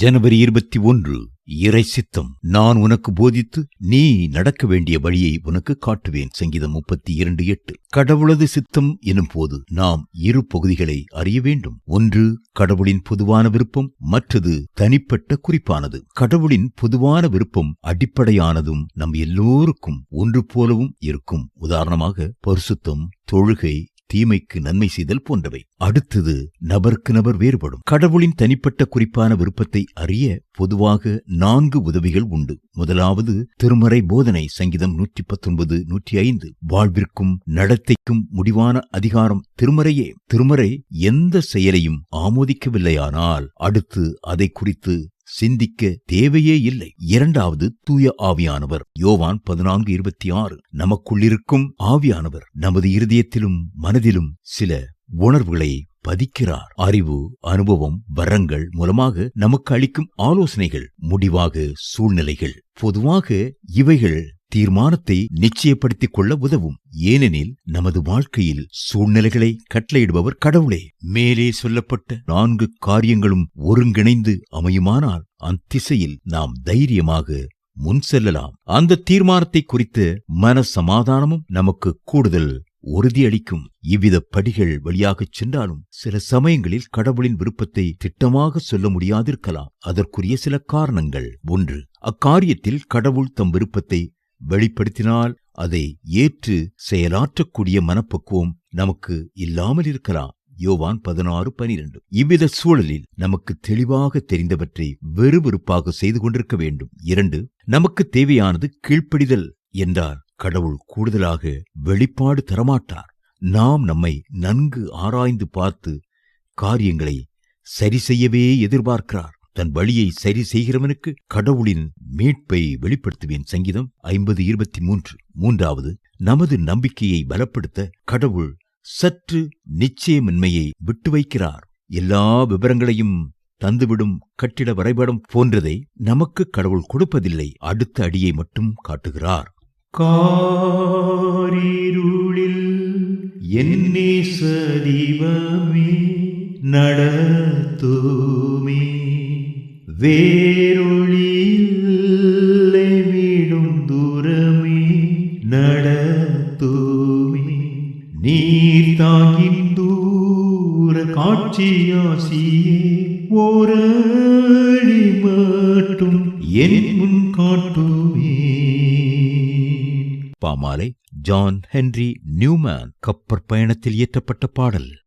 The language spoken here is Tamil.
ஜனவரி இருபத்தி ஒன்று இறை சித்தம். நான் உனக்கு போதித்து நீ நடக்க வேண்டிய வழியை உனக்கு காட்டுவேன். சங்கீதம் முப்பத்தி இரண்டு எட்டு. கடவுளது சித்தம் எனும் போது நாம் இரு பகுதிகளை அறிய வேண்டும். ஒன்று கடவுளின் பொதுவான விருப்பம் மற்றது தனிப்பட்ட குறிப்பானது. கடவுளின் பொதுவான விருப்பம் அடிப்படையானதும் நம் எல்லோருக்கும் ஒன்று போலவும் இருக்கும். உதாரணமாக பரிசுத்தம் தொழுகை தீமைக்கு நன்மை செய்தல் போன்றவை. அடுத்தது நபருக்கு நபர் வேறுபடும். கடவுளின் தனிப்பட்ட குறிப்பான விருப்பத்தை அறிய பொதுவாக நான்கு உதவிகள் உண்டு. முதலாவது திருமறை போதனை சங்கீதம் நூற்றி பத்தொன்பது நூற்றி ஐந்து வாழ்விற்கும் நடத்தைக்கும் முடிவான அதிகாரம் திருமறையே. திருமறை எந்த செயலையும் ஆமோதிக்கவில்லையானால் அடுத்து அதை குறித்து சிந்திக்க தேவையே இல்லை. இரண்டாவது தூய ஆவியானவர். யோவான் பதினான்கு இருபத்தி ஆறு. நமக்குள்ளிருக்கும் ஆவியானவர் நமது இருதயத்திலும் மனதிலும் சில உணர்வுகளை பதிக்கிறார். அறிவு அனுபவம் வரங்கள் மூலமாக நமக்கு அளிக்கும் ஆலோசனைகள் முடிவாக சூழ்நிலைகள். பொதுவாக இவைகள் தீர்மானத்தை நிச்சயப்படுத்திக் கொள்ள உதவும். ஏனெனில் நமது வாழ்க்கையில் சூழ்நிலைகளை கட்டளையிடுபவர் கடவுளே. மேலே சொல்லப்பட்ட நான்கு காரியங்களும் ஒருங்கிணைந்து அமையுமானால் அத்திசையில் நாம் தைரியமாக முன் செல்லலாம். அந்த தீர்மானத்தை குறித்து மன சமாதானமும் நமக்கு கூடுதல் உறுதியளிக்கும். இவ்வித படிகள் வழியாகச் சென்றாலும் சில சமயங்களில் கடவுளின் விருப்பத்தை திட்டமாக சொல்ல முடியாதிருக்கலாம். அதற்குரிய சில காரணங்கள். ஒன்று அக்காரியத்தில் கடவுள் தம் விருப்பத்தை வெளிப்படுத்தினால் அதை ஏற்று செயலாற்றக்கூடிய மனப்பக்குவம் நமக்கு இல்லாமல் இருக்கலாம். யோவான் பதினாறு பனிரெண்டு. இவ்வித சூழலில் நமக்கு தெளிவாக தெரிந்தவற்றை வெறுவெறுப்பாக செய்து கொண்டிருக்க வேண்டும். இரண்டு நமக்கு தேவையானது கீழ்ப்படிதல் என்றார். கடவுள் கூடுதலாக வெளிப்பாடு தரமாட்டார். நாம் நம்மை நன்கு ஆராய்ந்து பார்த்து காரியங்களை சரி செய்யவே எதிர்பார்க்கிறார். தன் வழியை சரி செய்கிறவனுக்கு கடவுளின் மீட்பை வெளிப்படுத்துவேன் சங்கீதம் ஐம்பது இருபத்தி மூன்று. மூன்றாவது நமது நம்பிக்கையை பலப்படுத்த கடவுள் சற்று நிச்சயமின்மையை விட்டு வைக்கிறார். எல்லா விவரங்களையும் தந்துவிடும் கட்டிட வரைபடம் போன்றதை நமக்கு கடவுள் கொடுப்பதில்லை. அடுத்த அடியை மட்டும் காட்டுகிறார். காரிருளில் என்னே சதிவமே நடத்துமே. வேரொளியில்லை விடும் தூரமே நடத்துமே. நீர் தாங்கின் தூர காட்சியாசியே ஓரடி மட்டும் என் முன் காட்டுமே. பாமாலை ஜான் ஹென்றி நியூமேன் கப்பற் பயணத்தில் இயற்றப்பட்ட பாடல்.